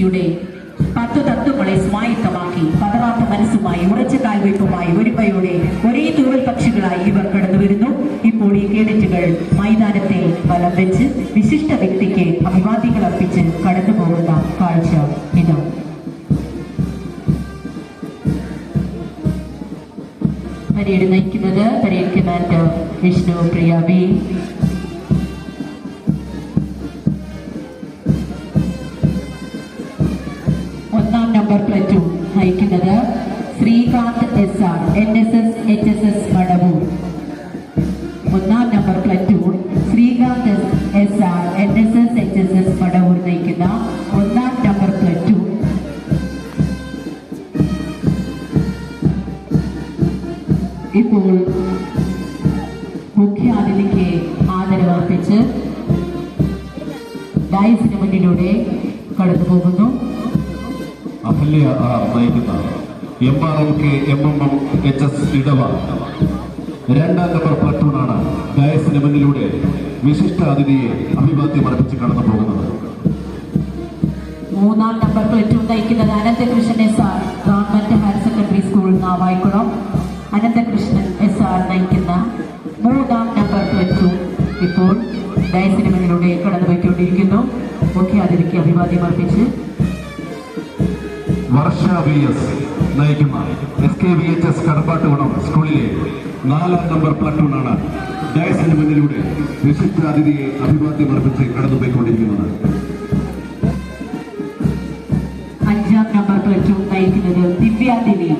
യുടെ പത്ത് തത്വങ്ങളെ സ്വായത്തമാക്കി പതറാത്ത മനസ്സുമായി ഉറച്ച കാൽവെപ്പുമായി ഒരുമയോടെ ഒരേ തൂവൽ പക്ഷികളായി ഇവർ കടന്നു വരുന്നു. ഇപ്പോൾ ഈ കേഡറ്റുകൾ മൈതാനത്തെ ഫലം വെച്ച് വിശിഷ്ട വ്യക്തിക്ക് അഭിവാദികൾ അർപ്പിച്ച് കടന്നു പോകുന്ന കാഴ്ച ഇതാണ് പരേഡ് നയിക്കുന്നത് parade commander Vishnu Priya V number platoon നയിക്കുന്നത് Sreekanth S R N S S H S S Madavoor ഒന്നാം number platoon Sreekanth S R N S S H S S Madavoor നയിക്കുന്ന ഒന്നാം നമ്പർ പ്ലറ്റൂൺ ഇപ്പോൾ മുഖ്യാതിഥിക്ക് ആദരവർപ്പിച്ച് ഡയസിന് മുന്നിലൂടെ കടന്നു പോകുന്നു അഹല്യ നയിക്കുന്ന M R M K M M M H S Edava. രണ്ടാം number പ്ലട്ടൂണാണ് ഡയസിന് മുന്നിലൂടെ വിശിഷ്ട അതിഥിയെ അഭിവാദ്യം അർപ്പിച്ച് കടന്നു പോകുന്നത്. മൂന്നാം നമ്പർ പ്ലറ്റൂൺ നയിക്കുന്നത് Ananthakrishnan S R government higher secondary school Navaikulam Ananthakrishnan S R നയിക്കുന്ന മൂന്നാം നമ്പർ പ്ലറ്റൂൺ ഇപ്പോൾ ഡയസിന് മുന്നിലൂടെ കടന്നുപോയിക്കൊണ്ടിരിക്കുന്നു. മുഖ്യാതിഥിക്ക് അഭിവാദ്യം അർപ്പിച്ച് വർഷ വി എസ് നയിക്കുന്ന S K V H S Kadappattukulam സ്കൂളിലെ നാലാം നമ്പർ പ്ലട്ടൂണാണ് ഡയസിന് മുന്നിലൂടെ വിശിഷ്ടാതിഥിയെ അഭിവാദ്യം അർപ്പിച്ച് കടന്നുപോയിക്കൊണ്ടിരിക്കുന്നത്. അഞ്ചാം നയിക്കുന്നത് Divya Devi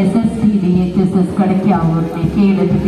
S S T D H S S Kadakkavoor K